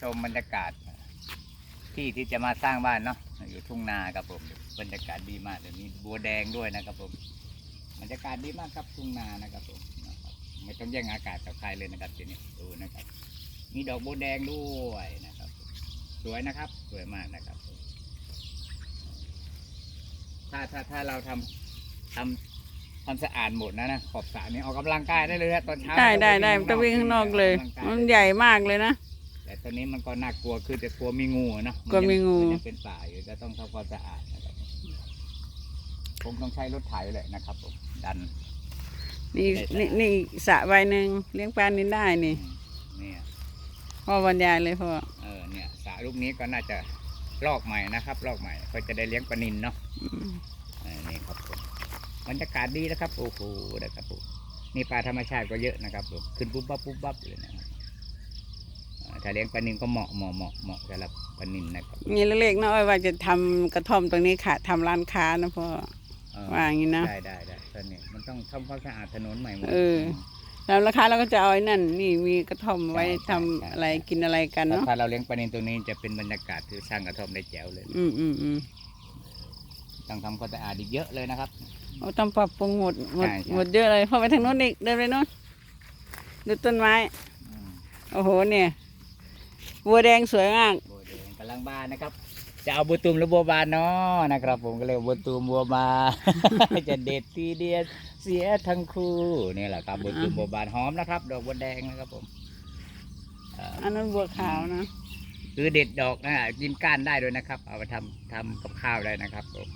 ชมบรรยากาศ ที่ที่จะมาสร้างบ้านเนาะอยู่ทุ่งนาครับผมบรรยากาศดีมากเลยมีบัวแดงด้วยนะครับผมบรรยากาศดีมากครับทุ่งนานะครับผมนะครับไม่ต้องแย่งอากาศกับใครเลยนะครับทีนี้ดูนะครับ มีดอกบัวแดงด้วยนะครับ สวยนะครับสวยมากนะครับผมถ้าถ้าถ้าเราทำทำความสะอาดหมดนะนะขอบสระนี้ออกกำลังกายได้เลยนะตอนเช้าได้ได้ได้มันต้องวิ่งข้างนอกเลยกำงกามันใหญ่มากเลยนะ แต่ตอนนี้มันก็น่ากลัวคือจะกลัวมีงูอะเนาะกลัวมีงู นยังเป็นป่าอยู่จะต้องทำความสะอาดนะครับคงต้องใช้รถไถเลยนะครับผมดัน นี่นี่นี่สระใบหนึ่งเลี้ยงปลานินได้นี่ เนี่ย พ่อบรรยายเลยพ่อเออเนี่ยสระลูกนี้ก็น่าจะลอกใหม่นะครับ ลอกใหม่ก็จะได้เลี้ยงปลานินเนาะอืมเออนี่ครับผมบรรยากาศดีนะครับโอ้โหนะครับผมนี่ปลาธรรมชาติก็เยอะนะครับผมขึ้นปุ๊บปั๊บปุ๊บปั๊บเลยนะครับเอ่อ ถ้าเลี้ยงปลานินก็เหมาะเหมาะเหมาะเหมาะสำหรับปลานินนะครับนี่เล็กๆนะอ้อยว่าจะทำกระท่อมตรงนี้ค่ะทำร้านค้านะพ่อเออว่าอย่างนี้นะได้ได้ได้ตอนนี้มันต้องทำความสะอาดถนนใหม่หมดเออแล้วราคาเราก็จะเอาไอ้นั่น นี่มีกระท่อมไว้ใช่ทำใช่อะไรกินอะไรกันแต่เนาะถ้าเราเลี้ยงปลานินตรงนี้จะเป็นบรรยากาศคือสร้างกระท่อมได้แจ๋วเลย อืมอืมอืมต้องทำความสะอาดอีกเยอะเลยนะครับเอาต้องปรับปรุงหมดหมดใช่ใช่หมดเยอะเลยพ่อไปทางโน้นอีกเดินไปโน้นดูต้นไม้อืมโอ้โหเนี่ย บัวแดงสวยมาก บัวแดงกำลังบานนะครับ จะเอาบัวตูมหรือบัวบานเนาะนะครับ ผมก็เลยบัวตูมบัวบาน จะเด็ดทีเดียวเสียทั้งคู่นี่แหละครับบัวตูมบัวบานหอมนะครับ ดอกบัวแดงนะครับผมเอ่ออันนั้นบัวขาวนะ คือเด็ดดอกนะกินก้านได้ด้วยนะครับ เอาไปทำทำกับข้าวได้นะครับผม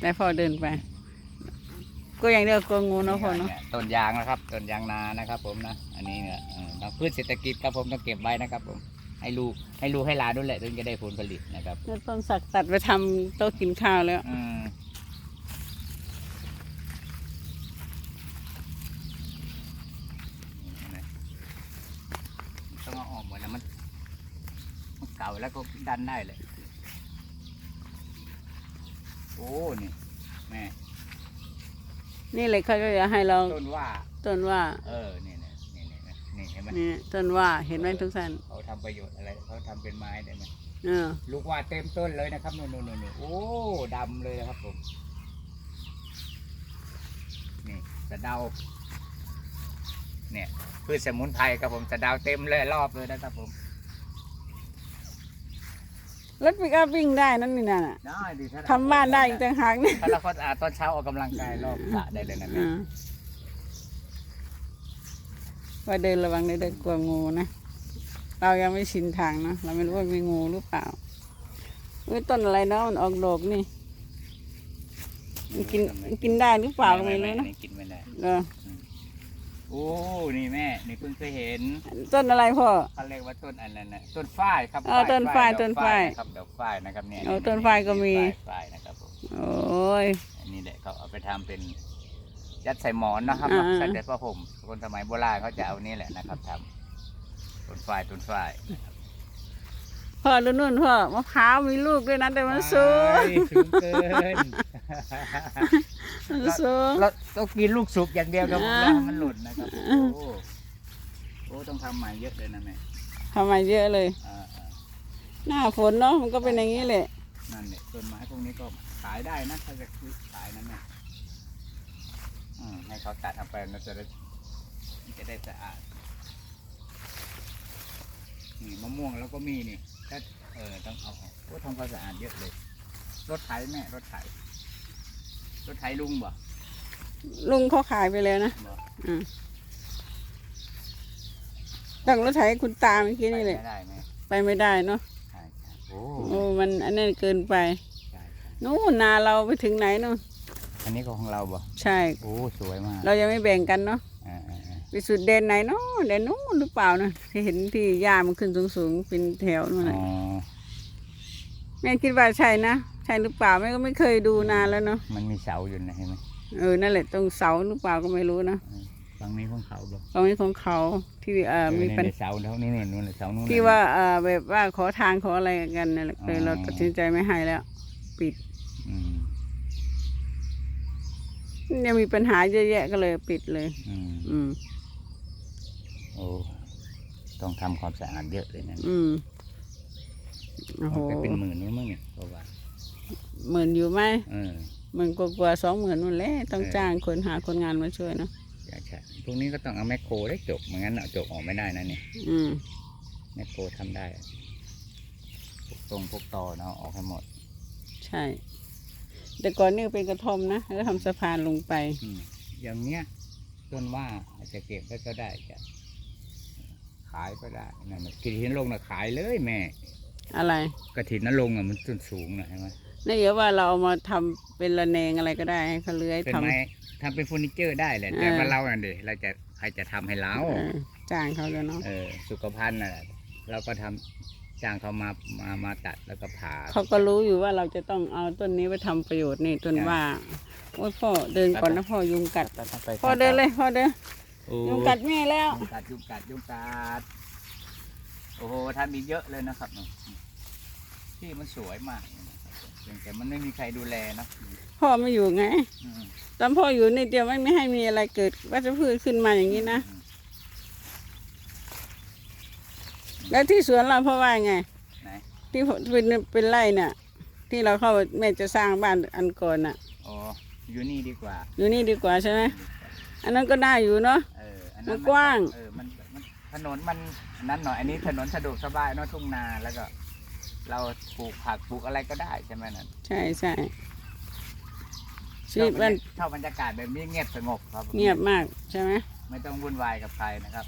แต่พ่อเดินไป ก็อย่างเดียวกลัวงูเนาะพ่อเนาะยต้นยางนะครับต้นยางนานะครับ ผมนะอันนี้เนี่ยเออต้องพืชเศรษฐกิจครับผมต้องเก็บไว้นะครับ ผมให้ลูกให้ลูกให้หลานด้วยแหละถึงจะได้ผลผลิตนะครับแล้วต้นสักตัดไปทำโต๊ะกินข้าวแล้ว อืมต้องเอาออกหมดนะมันมันเก่าแล้วก็ดันได้เลย โอ้นี่แม่ นี่เลยเขาก็จะให้เราต้นว่า ต้นว่า เออนี่นี่นี่นี่นี่เห็นไหมนี่ต้นว่าเห็นไหมทุกท่านเขาทำประโยชน์อะไรเขาทำเป็นไม้ได้ไหมเออลูกว่าเต็มต้นเลยนะครับนู่นนู่นนู่นโอ้ดำเลยนะครับผมนี่สะเดาเนี่ยพืชสมุนไพรครับผมสะเดาเต็มเลยรอบเลยนะครับผม รถปิกอัพวิ่งได้นั่นนี่น่ะได้ดิถ้ทำบ้านได้อีกต่างหากนี่ถ้าเราก็อาตอนเช้าออกกำลังกายรอบสระได้เลยนะแม่อ่าว่าเดินระวังเดินเดินกลัวงูนะ เรายังไม่ชินทางนะเราไม่รู้ว่ามีงูหรือเปล่าเอ้ยต้นอะไรเนาะมันออกดอกนี่มันกินมันกินได้หรือเปล่าก็ไม่รู้นะกินไม่ได้ เออโอ้นี่แม่ นี่เพิ่งเคยเห็นต้นอะไรพ่อ เขาเรียกว่าต้นอะไรนะต้นฝ้ายครับเออต้นฝ้ายดอกต้นฝ้ายนะครับดอกฝ้ายนะครับเนี่ยเออต้นฝ้ายก็มี ฝ้ายนะครับผมโอ้ย อันนี้แหละเขาเอาไปทำเป็นยัดใส่หมอนนะครับอ่า ใส่แต่ผ้าห่มคนสมัยโบราณเขาจะเอานี่แหละนะครับทำต้นฝ้ายต้นฝ้ายพ่อดูนู่นพ่อมะพร้าวมีลูกด้วยนะแต่มันสูงว้ายสูงเกิน มันสูงเราต้องกินลูกสุกอย่างเดียวครับอ่า แล้วให้มันหล่นนะครับโอ้โหโอ้ต้องทำใหม่เยอะเลยนะแม่ทำมาเยอะเลย อ่าอ่าหน้าฝนเนาะมันก็เป็นอย่างนี้แหละ นั่นเนี่ยต้นไม้พวกนี้ก็ขายได้นะถ้าจะซื้อขายนะแม่อืมให้เขาตัดเอาไปแล้วจะได้จะได้สะอาดนี่มะม่วงแล้วก็มีนี่ถ้าเออต้องเอาออกโอ้ทำความสะอาดเยอะเลย รถไถแม่รถไถ รถไถลุงบ่ลุงเขาขายไปแล้วนะบ่อืมต้องรถไถคุณตาเมื่อกี้นี่แหละไปไม่ได้ไหมไปไม่ได้เนาะใช่ใช่โอ้โอ้มันอันนั้นเกินไปใช่ใช่นู่นนาเราไปถึงไหนนู่นอันนี้ก็ของเราบ่ใช่ โอ้สวยมากเรายังไม่แบ่งกันเนาะอ่าอ่าอ่าไปสุดเด่นไหนเนาะเด่นนู้นหรือเปล่านะที่เห็นที่หญ้ามันขึ้นสูงๆเป็นแถวนู่นอ๋น่ะอแม่คิดว่าใช่นะ ใช่หรือเปล่าแม่ก็ไม่เคยดูนานแล้วเนาะมันมีเสาอยู่นะเห็นไหมเออนั่นแหละตรงเสาหรือเปล่าก็ไม่รู้นะฝั่งนี้ของเขาบ่ตรงนี้ของเขาที่เอ่อมีปัญเออในเสาเท่านี้เนี่ยนู่นน่ะเสานู่นน่ะที่ว่าเอ่อแบบว่าขอทางขออะไรกันนั่นแหละเลยอ๋อเราตัดสินใจไม่ให้แล้ว ปิดอืมยังมีปัญหาเยอะแยะก็เลยปิดเลยอืมอืมโอ้ต้องทำความสะอาดเยอะเลยนะอืมโอ้โหมันเป็นหมื่นนี่มั้งเนี่ยเพราะว่า หมื่นอยู่ไหมเออหมื่นกว่าๆสองหมื่นนู่นแหละต้องเออจ้างคนหาคนงานมาช่วยเนาะใช่ใช่พวกนี้ก็ต้องเอาแมคโครได้จบไม่งั้นเอาจบออกไม่ได้นะเนี่ยอืมแมคโครทำได้พวกตรงพวกตอเนาะออกให้หมดใช่ แต่ก่อนนี่เป็นกระท่อมนะแล้วทำสะพานลงไป อืมอย่างเนี้ยต้นว่าอาจจะเก็บไว้ก็ได้จะขายก็ได้นั่นน่ะกระถินลงน่ะขายเลยแม่อะไร กระถินนลงค์อะมันต้นสูงนะใช่ไหม นี่เดี๋ยวว่าเราเอามาทำเป็นระแนงอะไรก็ได้ให้เขาเลื้อยเป็นทำ ไม้ทำเป็นเฟอร์นิเจอร์ได้แหละ แต่เออว่าเราน่ะเดี๋ยวเราจะใครจะทำให้เรา เออจ้างเขาเลยเนาะเออ สุขภัณฑ์น่ะเราก็ทำจ้างเขามามามาตัดแล้วก็ผ่า เขาก็รู้อยู่ว่าเราจะต้องเอาต้นนี้ไปทำประโยชน์นี่ต้นใช่ว่าโอ้ยพ่อเดินก่อนนะพ่อยุงกัดต้องไปพ่อเดินเลยพ่อเดินโอ้ยุงกัดแม่แล้ว ยุงกัดยุงกัดยุงกัด โอ้โหทำมีเยอะเลยนะครับเนี่ยที่มันสวยมาก แต่มันไม่มีใครดูแลเนอะพ่อไม่อยู่ไงอืมตอนพ่ออยู่นี่เดียวไม่ไม่ให้มีอะไรเกิดวัชพืชขึ้นมาอย่างนี้นะอืมแล้วที่สวนเราพ่อว่าไงไหนที่เป็นเป็นไร่เนี่ยที่เราเข้าแม่จะสร้างบ้านอันก่อนน่ะอ๋ออยู่นี่ดีกว่า อยู่นี่ดีกว่าใช่ไหมอันนั้นก็ได้อยู่เนาะเอออันมันั้นนกว้างเออมันมันถนนมันนั้นหน่อยอันนี้ถนนสะดวกสบายเนอะทุ่งนาแล้วก็ เราปลูกผักปลูกอะไรก็ได้ใช่ไหมนั่นใช่ใช่ชีวิตมันชอบบรรยากาศแบบนี้เงียบสงบครับผมเงียบมากใช่ไหมไม่ต้องวุ่นวายกับใครนะครับ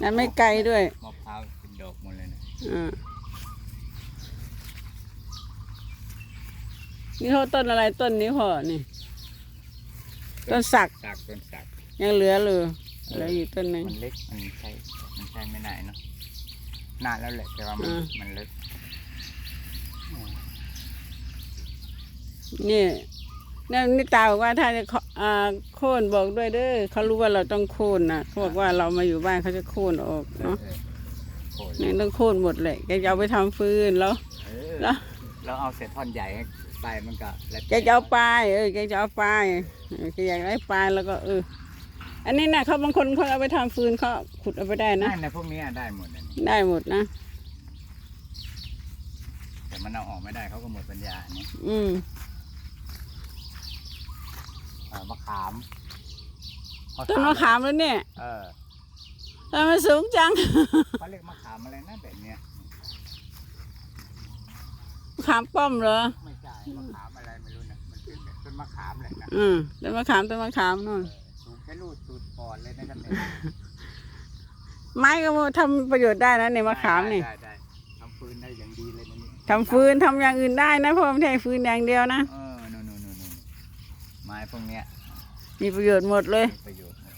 นั่นไม่ไกลด้วยมะพร้าวเป็นดอกหมดเลยนะอ่านี่เขาต้นอะไรต้นนี้พ่อนี่ ต้นสักสักต้นสักยังเหลือเลยเหลืออยู่ต้นหนึ่งมันเล็กมันใช่มันใช่ไม่ได้เนาะ นานแล้วแหละแต่ว่ามันอ่ามันเล็กนี่นี่นี่ตาบอกว่าถ้าจะเคาะอ่าโค่นบอกด้วยเด้อเขารู้ว่าเราต้องโค่นนะเขาบอกว่าเรามาอยู่บ้านเขาจะโค่นออกเออเนาะเออโคนนี่ต้องโค่นหมดเลยแกจะเอาไปทำฟืนแล้ว เออแล้วเราเอาเศษท่อนใหญ่ให้ไปมันก็แล้วแกจะเอาปลายเออแกจะเอาปลายเออแกอยากได้ปลายแล้วก็เออ อันนี้นะเขาบางคนเขาเอาไปทำฟืนเขาขุดเอาไปได้นะได้นะพวกนี้ได้หมดนะนี่ได้หมดนะ แต่มันเอาออกไม่ได้เขาก็หมดปัญญาเนี่ยอืมเออมะขามต้นมะขามแล้วเนี่ยเออทำไมสูงจัง เขาเรียกมะขามอะไรนะแบบเนี้ยมะขามป้อมเหรอ ไม่ใช่มะขามอะไรไม่รู้นะมันเป็นแบบต้นมะขามแหละนะ อืมต้นมะขามต้นมะขามนู่น เออ สูงแค่รูดตูดปอดเลยนะครับเนี่ยไม้ก็ทำประโยชน์ได้นะในมะขามนี่ได้ได้ได้ทำฟืนได้อย่างดีเลยนะนี่ทำฟืนทำอย่างอื่นได้นะเพราะมันไม่ใช่ฟืนอย่างเดียวนะ เออนู่นนู่นนู่นนู่นไม้พวกเนี้ยมีประโยชน์หมดเลย มีประโยชน์หมด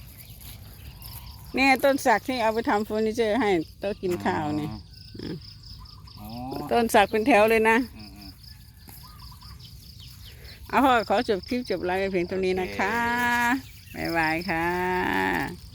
เนี่ยต้นสักที่เอาไปทำเฟอร์นิเจอร์ให้โต๊ะกินข้าวนี่ อ๋ออ๋อต้นสักเป็นแถวเลยนะ อืมอืม เอาพ่อขอจบคลิปจบไลฟ์เพียงเท่านี้นะคะ บ๊ายบายค่ะ